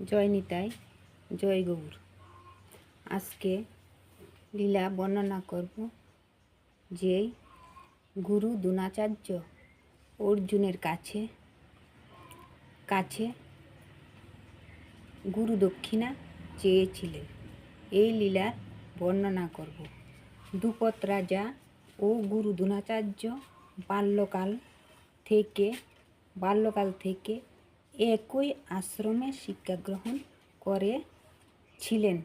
জয় নিতাই, জয় গৌর। আজকে লীলা বর্ণনা করব যে গুরু দ্রোণাচার্য অর্জুনের কাছে কাছে গুরু দক্ষিণা চেয়েছিলেন। এই লীলার বর্ণনা করব। দুপত রাজা ও গুরু দ্রোণাচার্য বাল্যকাল থেকে বাল্যকাল থেকে একই আশ্রমে শিক্ষা গ্রহণ করেছিলেন।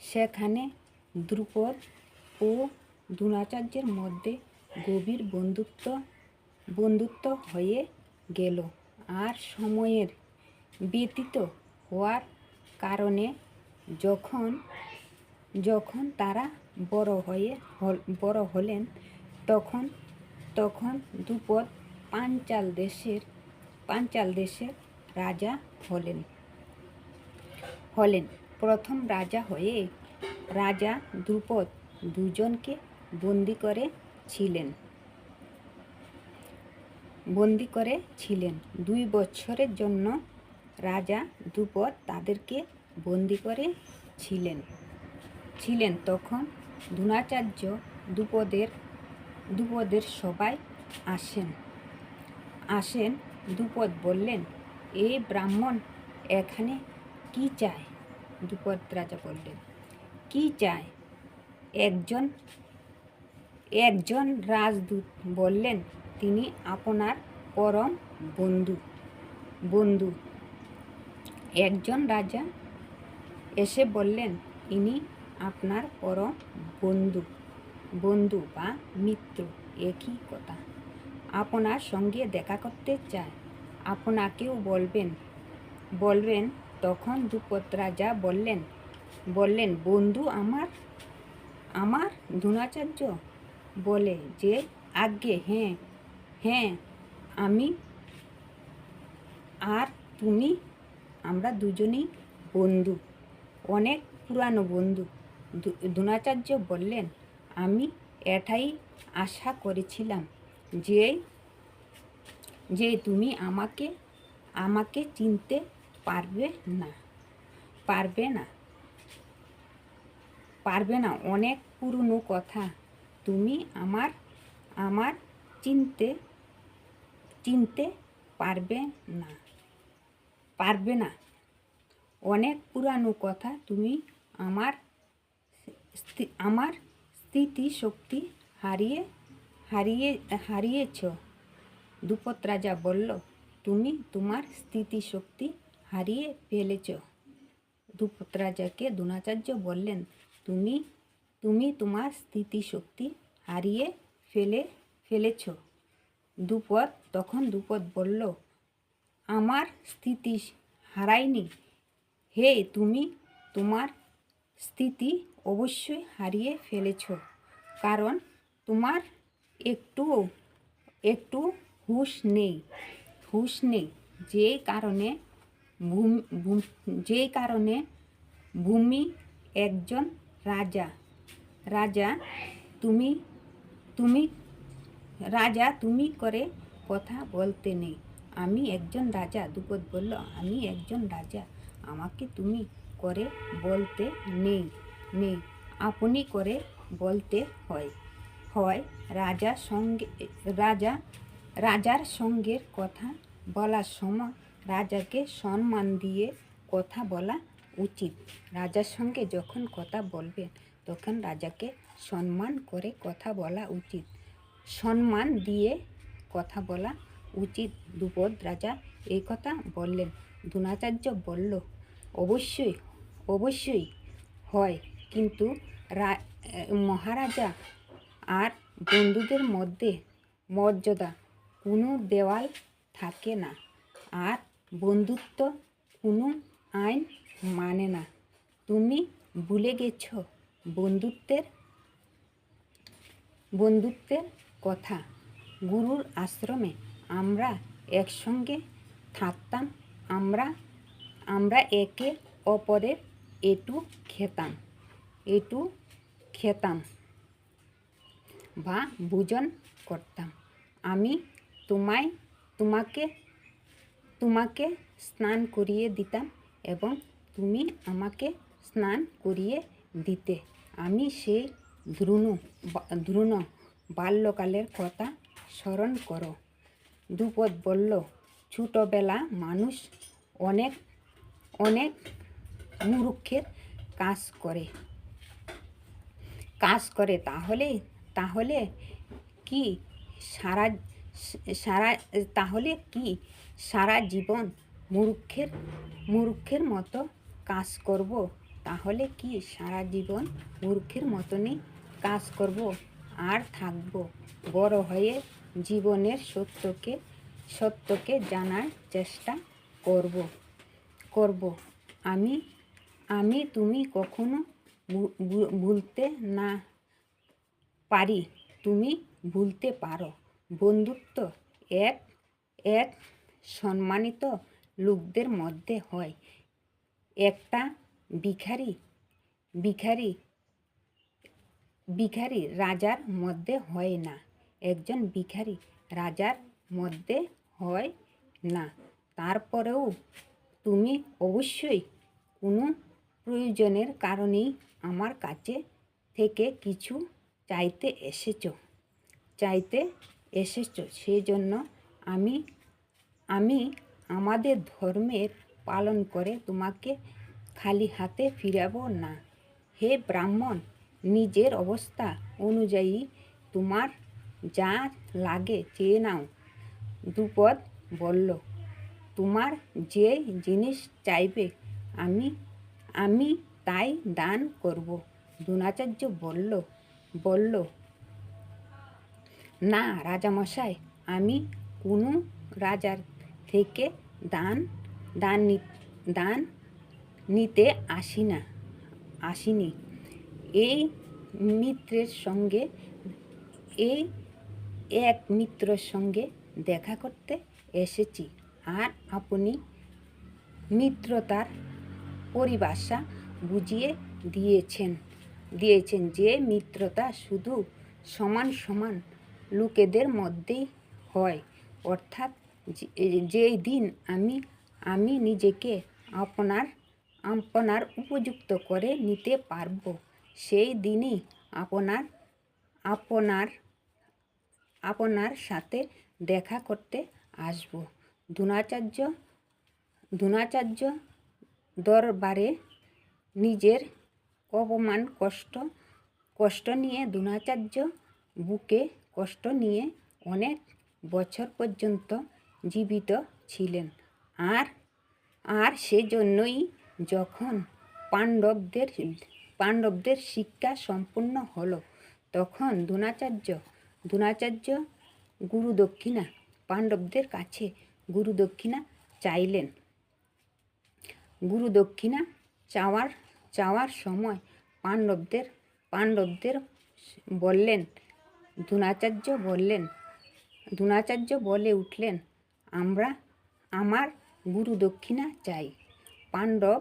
সেখানে দ্রুপদ ও দ্রোণাচার্যের মধ্যে গভীর বন্ধুত্ব বন্ধুত্ব হয়ে গেল। আর সময়ের ব্যতীত হওয়ার কারণে যখন যখন তারা বড় হয়ে বড় হলেন, তখন তখন দ্রুপদ পাঞ্চাল দেশের পাঞ্চাল দেশের রাজা হলেন। হলেন। প্রথম রাজা হয়ে রাজা দ্রুপদ দুজনকে বন্দি করে ছিলেন। বন্দি করে ছিলেন। দুই বছরের জন্য রাজা দ্রুপদ তাদেরকে বন্দি করে ছিলেন। ছিলেন তখন দ্রোণাচার্য দ্রুপদের দ্রুপদের সবাই আসেন। আসেন। দ্রুপদ বললেন এই ব্রাহ্মণ এখানে কি চায়? দ্রুপদ রাজা বললেন, কি চায়? একজন একজন রাজদূত বললেন, তিনি আপনার পরম বন্ধু। বন্ধু। একজন রাজা এসে বললেন, ইনি আপনার পরম বন্ধু। বন্ধু বা মিত্র, একই কথা। আপনার সঙ্গে দেখা করতে চায়। আপনাকেও বলবেন। বলবেন, তখন দ্রুপদ রাজা বললেন বললেন, বন্ধু আমার আমার দ্রোণাচার্য? বলে যে, আজ্ঞে হ্যাঁ হ্যাঁ আমি আর তুমি, আমরা দুজনেই বন্ধু, অনেক পুরানো বন্ধু। দ্রোণাচার্য বললেন, আমি এটাই আশা করেছিলাম যে যে তুমি আমাকে আমাকে চিনতে পারবে না পারবে না পারবে না। অনেক পুরনো কথা। তুমি আমার আমার চিনতে চিনতে পারবে না পারবে না। অনেক পুরানো কথা। তুমি আমার আমার স্থিতিশক্তি হারিয়ে হারিয়ে, হারিয়েছ। দুপত রাজা বলল, তুমি তোমার স্থিতিশক্তি হারিয়ে ফেলেছ। দুপত রাজাকে দ্রোণাচার্য বললেন, তুমি তুমি তোমার স্থিতিশক্তি হারিয়ে ফেলে, ফেলেছ। দুপদ, তখন দুপদ বলল, আমার স্থিতি হারায়নি। হে, তুমি তোমার স্থিতি অবশ্যই হারিয়ে ফেলেছ। কারণ তোমার একটু একটু হুঁশ নেই হুঁশ নেই। যে কারণে যে কারণে ভূমি একজন রাজা। রাজা তুমি তুমি, রাজা তুমি করে কথা বলতে নেই। আমি একজন রাজা, দুপদ বলল, আমি একজন রাজা, আমাকে তুমি করে বলতে নেই নেই। আপনি করে বলতে হয় হয় রাজা সঙ্গে, রাজা রাজার সঙ্গের কথা বলার সময় রাজাকে সম্মান দিয়ে কথা বলা উচিত। রাজার সঙ্গে যখন কথা বলবেন, তখন রাজাকে সম্মান করে কথা বলা উচিত। সম্মান দিয়ে কথা বলা উচিত। দ্রুপদ রাজা এই কথা বললেন। দ্রোণাচার্য বলল, অবশ্যই অবশ্যই হয়। কিন্তু মহারাজা আর বন্ধুদের মধ্যে মর্যাদা কোনো দেওয়াল থাকে না আর বন্ধুত্ব কোনো আইন মানে না। তুমি ভুলে গেছ বন্ধুত্বের? বন্ধুত্বের কথা। গুরুর আশ্রমে আমরা একসঙ্গে থাকতাম, আমরা আমরা একে অপরের এটু খেতাম এটু খেতাম বা ভোজন করতাম। আমি তোমায়, তোমাকে তোমাকে স্নান করিয়ে দিতাম এবং তুমি আমাকে স্নান করিয়ে দিতে। আমি সেই দ্রুণ দ্রুণ বাল্যকালের কথা স্মরণ করো। দুপদ বলল, ছোটোবেলা মানুষ অনেক অনেক মূর্খের কাজ করে। কাজ করে, তাহলে তাহলে কি সারা সারা, তাহলে কি? সারা জীবন মূর্খের মূর্খের মতো কাজ করব? তাহলে কি সারা জীবন মূর্খের মতনই কাজ করব? আর থাকব? বড় হয়ে জীবনের সত্যকে সত্যকে জানার চেষ্টা করব। করব। আমি আমি তুমি কখনো ভুলতে না পারি। তুমি ভুলতে পারো। বন্ধুত্ব এক এক সম্মানিত লোকদের মধ্যে হয়। একটা ভিখারি ভিখারি ভিখারি রাজার মধ্যে হয় না। একজন ভিখারি রাজার মধ্যে হয় না। তারপরেও তুমি অবশ্যই কোনো প্রয়োজনের কারণেই আমার কাছে থেকে কিছু চাইতে এসেছ। চাইতে এসেছ, সেজন্য আমি আমি আমাদের ধর্মের পালন করে তোমাকে খালি হাতে ফিরাবো না। হে ব্রাহ্মণ, নিজের অবস্থা অনুযায়ী তোমার যা লাগে চেয়ে নাও। দুপদ বলল, তোমার যে জিনিস চাইবে, আমি আমি তাই দান করব। দ্রোণাচার্য বলল বলল না, রাজামশাই, আমি কোনো রাজার থেকে দান দান দান নিতে আসি না, আসিনি। এই মিত্রের সঙ্গে, এই এক মিত্রর সঙ্গে দেখা করতে এসেছি। আর আপনি মিত্রতার পরিভাষা বুঝিয়ে দিয়েছেন দিয়েছেন যে মিত্রতা শুধু সমান সমান লোকেদের মধ্যেই হয়। অর্থাৎ যেই দিন আমি আমি নিজেকে আপনার আপনার উপযুক্ত করে নিতে পারব, সেই দিনই আপনার আপনার আপনার সাথে দেখা করতে আসব। দ্রোণাচার্য দ্রোণাচার্য দরবারে নিজের অপমান, কষ্ট কষ্ট নিয়ে দ্রোণাচার্য বুকে কষ্ট নিয়ে অনেক বছর পর্যন্ত জীবিত ছিলেন। আর আর সেজন্যই যখন পাণ্ডবদের পাণ্ডবদের শিক্ষা সম্পূর্ণ হলো, তখন দ্রোণাচার্য দ্রোণাচার্য গুরুদক্ষিণা, পাণ্ডবদের কাছে গুরুদক্ষিণা চাইলেন। গুরুদক্ষিণা চাওয়ার চাওয়ার সময় পাণ্ডবদের পাণ্ডবদের বললেন দ্রোণাচার্য বললেন দ্রোণাচার্য বলে উঠলেন, আমরা আমার গুরু দক্ষিণা চাই। পাণ্ডব,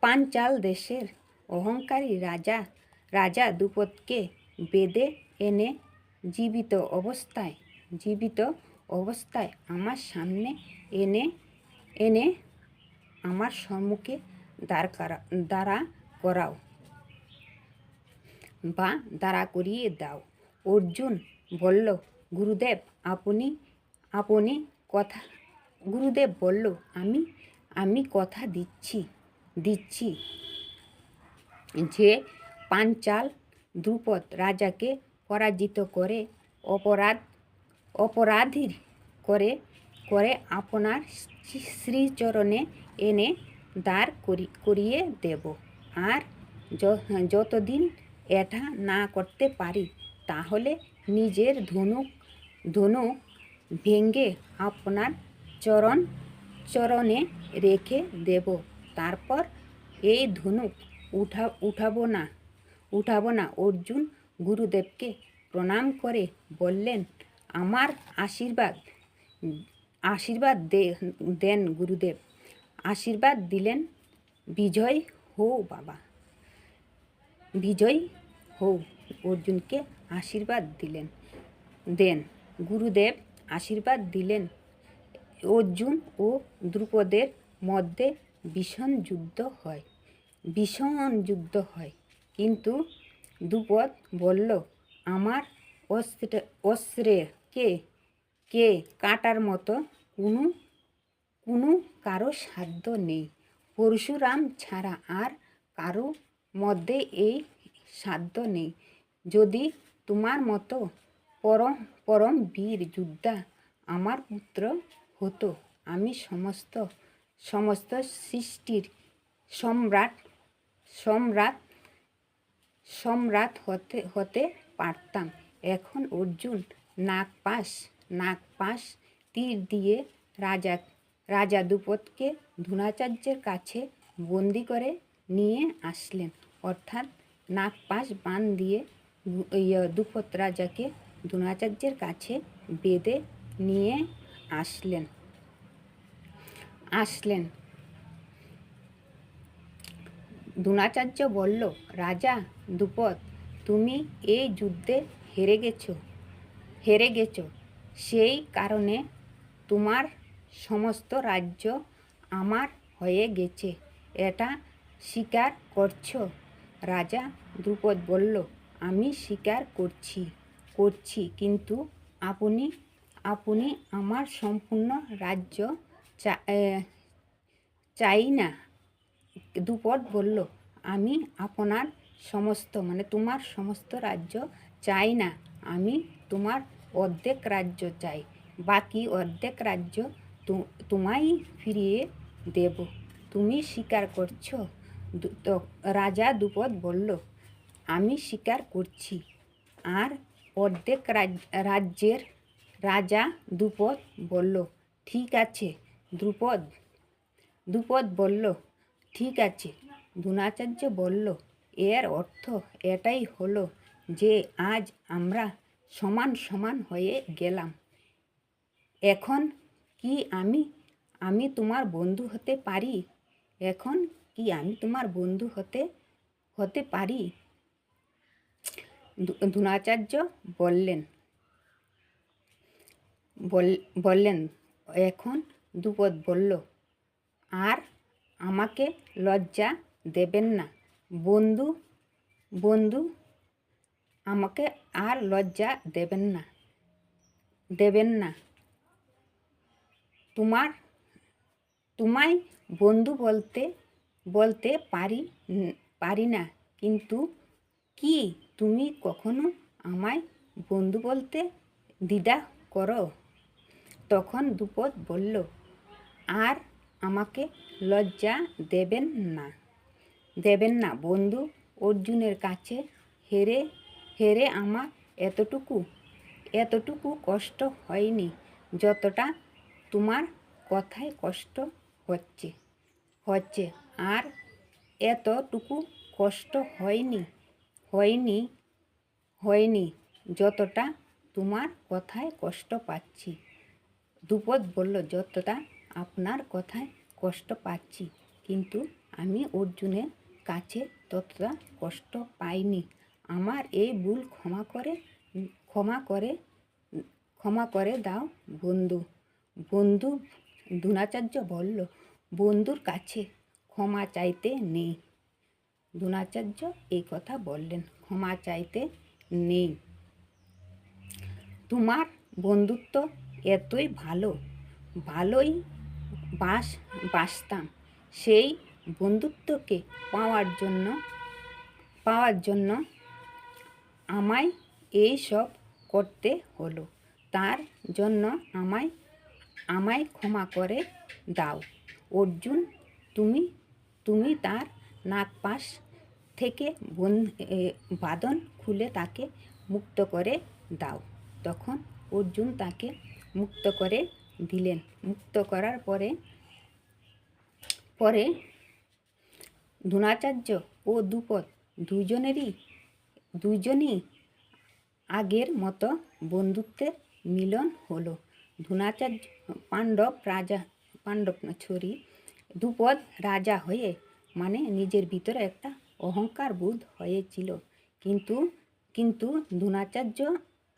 পাঞ্চাল দেশের অহংকারী রাজা রাজা দুপদকে বেদে এনে জীবিত অবস্থায় জীবিত অবস্থায় আমার সামনে এনে এনে আমার সম্মুখে দাঁড় করা, দাঁড়া করাও বা দাঁড়া করিয়ে দাও। অর্জুন বলল, গুরুদেব, আপনি আপনি কথা, গুরুদেব বলল, আমি আমি কথা দিচ্ছি দিচ্ছি। যে পাঞ্চাল দ্রুপদ রাজাকে পরাজিত করে, অপরাধ, অপরাধীর করে করে আপনার শ্রীচরণে এনে দাঁড় করি, করিয়ে দেব। আর যতদিন এটা না করতে পারি তাহলে নিজের ধনুক ধনুক ভেঙে আপনার চরণ, চরণে রেখে দেব। তারপর এই ধনুক উঠা, উঠাবো না উঠাবো না। অর্জুন গুরুদেবকে প্রণাম করে বললেন, আমার আশীর্বাদ আশীর্বাদ দেন গুরুদেব। আশীর্বাদ দিলেন, বিজয় হো বাবা, বিজয় হও। অর্জুনকে আশীর্বাদ দিলেন। দেন গুরুদেব আশীর্বাদ দিলেন। অর্জুন ও দ্রুপদের মধ্যে ভীষণ যুদ্ধ হয়, ভীষণ যুদ্ধ হয়। কিন্তু দ্রুপদ বলল, আমার অস্ত্রে কে কে কাটার মতো কোনো কোনো কারও সাধ্য নেই। পরশুরাম ছাড়া আর কারও মধ্যে এই সাধ্য নেই। যদি তোমার মতো পরম পরম বীর যোদ্ধা আমার পুত্র হতো। আমি সমস্ত সমস্ত সৃষ্টির সম্রাট সম্রাট সম্রাট হতে হতে পারতাম। এখন অর্জুন নাক পাশ নাক পাশ তীর দিয়ে রাজা রাজা দ্রুপদকে ধুনাচার্যের কাছে বন্দি করে নিয়ে আসলেন। অর্থাৎ নাক পাশ বান দিয়ে ইয়ে দ্রুপদ রাজাকে দ্রোণাচার্যের কাছে বেঁধে নিয়ে আসলেন। আসলেন। দ্রোণাচার্য বলল, রাজা দ্রুপদ তুমি এই যুদ্ধে হেরে গেছো হেরে গেছো। সেই কারণে তোমার সমস্ত রাজ্য আমার হয়ে গেছে। এটা স্বীকার করছ? রাজা দ্রুপদ বলল আমি স্বীকার করছি করছি। কিন্তু আপনি আপনি আমার সম্পূর্ণ রাজ্য চাই না। দ্রুপদ বলল, আমি আপনার সমস্ত মানে তোমার সমস্ত রাজ্য চাই না। আমি তোমার অর্ধেক রাজ্য চাই। বাকি অর্ধেক রাজ্য তোমায় ফিরিয়ে দেব। তুমি স্বীকার করছ? রাজা দুপদ বলল আমি স্বীকার করছি। আর অর্ধেক রাজ- রাজ্যের রাজা দ্রুপদ বলল, ঠিক আছে, দ্রুপদ। দ্রুপদ বলল, ঠিক আছে। দ্রোণাচার্য বলল, এর অর্থ এটাই হলো যে আজ আমরা সমান সমান হয়ে গেলাম। এখন কি আমি আমি তোমার বন্ধু হতে পারি? এখন কি আমি তোমার বন্ধু হতে হতে পারি? দ্রোণাচার্য বললেন, বল- বললেন, এখন দ্রুপদ বলল, আর আমাকে লজ্জা দেবেন না, বন্ধু বন্ধু, আমাকে আর লজ্জা দেবেন না দেবেন না। তোমার, তোমায় বন্ধু বলতে বলতে পারি পারি না, কিন্তু কি তুমি কখনো আমায় বন্ধু বলতে দ্বিধা করো? তখন দুপদ বলল, আর আমাকে লজ্জা দেবেন না। দেবেন না, বন্ধু। অর্জুনের কাছে হেরে হেরে আমার এতটুকু এতটুকু কষ্ট হয়নি, যতটা তোমার কথায় কষ্ট হচ্ছে হচ্ছে। আর এতটুকু কষ্ট হয়নি হয়নি হয়নি যতটা তোমার কথায় কষ্ট পাচ্ছি। দুপদ বলল, যতটা আপনার কথায় কষ্ট পাচ্ছি, কিন্তু আমি অর্জুনের কাছে ততটা কষ্ট পাইনি। আমার এই ভুল ক্ষমা করে ক্ষমা করে ক্ষমা করে দাও বন্ধু। বন্ধু দ্রোণাচার্য বলল, বন্ধুর কাছে ক্ষমা চাইতে নেই। দ্রোণাচার্য এই কথা বললেন, ক্ষমা চাইতে নেই। তোমার বন্ধুত্ব এতই ভালো, ভালোই বাস, বাসতাম। সেই বন্ধুত্বকে পাওয়ার জন্য পাওয়ার জন্য আমায় এই সব করতে হলো। তার জন্য আমায় আমায় ক্ষমা করে দাও। অর্জুন, তুমি তুমি তার নাক পাশ থেকে বন বাঁধন খুলে তাকে মুক্ত করে দাও। তখন অর্জুন তাকে মুক্ত করে দিলেন। মুক্ত করার পরে পরে দ্রোণাচার্য ও দুপদ দুজনেরই দুজনই আগের মতো বন্ধুত্বের মিলন হলো। দ্রোণাচার্য, পাণ্ডব রাজা, পাণ্ডব ছড়ি দ্রুপদ রাজা হয়ে মানে নিজের ভিতরে একটা অহংকার বোধ হয়েছিল। কিন্তু কিন্তু দ্রোণাচার্য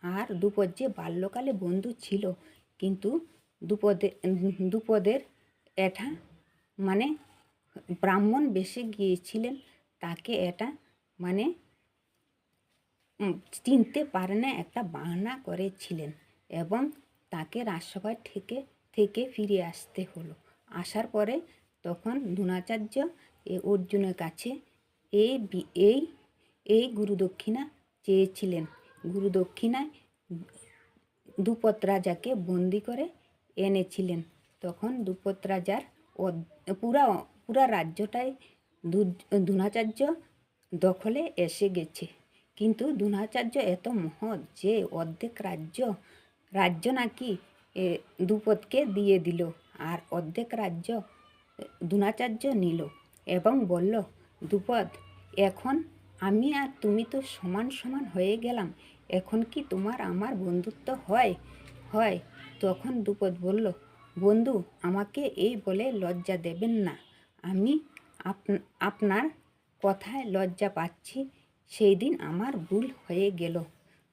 আর দুপদ যে বাল্যকালে বন্ধু ছিল, কিন্তু দুপদে, দুপদের এটা মানে ব্রাহ্মণ বেশে গিয়েছিলেন, তাকে এটা মানে চিনতে পারে না একটা বাহানা করেছিলেন এবং তাকে রাজসভায় থেকে থেকে ফিরে আসতে হলো। আসার পরে তখন দ্রোণাচার্য অর্জুনের কাছে এই এই এই গুরুদক্ষিণা চেয়েছিলেন। গুরুদক্ষিণায় দুপত রাজাকে বন্দি করে এনেছিলেন। তখন দুপত রাজার পুরা পুরা রাজ্যটাই দ্রোণাচার্য দখলে এসে গেছে। কিন্তু দ্রোণাচার্য এত মহৎ যে অর্ধেক রাজ্য রাজ্য নাকি দুপদকে দিয়ে দিল, আর অর্ধেক রাজ্য দ্রোণাচার্য নিল। এবং বলল, দুপদ, এখন আমি আর তুমি তো সমান সমান হয়ে গেলাম, এখন কি তোমার আমার বন্ধুত্ব হয়? হয়। তখন দুপদ বলল, বন্ধু, আমাকে এই বলে লজ্জা দেবেন না। আমি আপ- আপনার কথায় লজ্জা পাচ্ছি, সেই দিন আমার ভুল হয়ে গেল।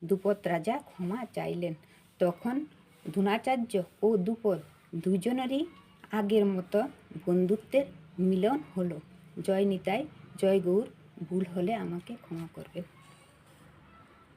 দুপদ রাজা ক্ষমা চাইলেন। তখন দ্রোণাচার্য ও দুপদ দুজনেরই আগের মতো বন্ধুত্বের মিলন হলো। জয় নিতাই জয় গৌর ভুল হলে আমাকে ক্ষমা করবেন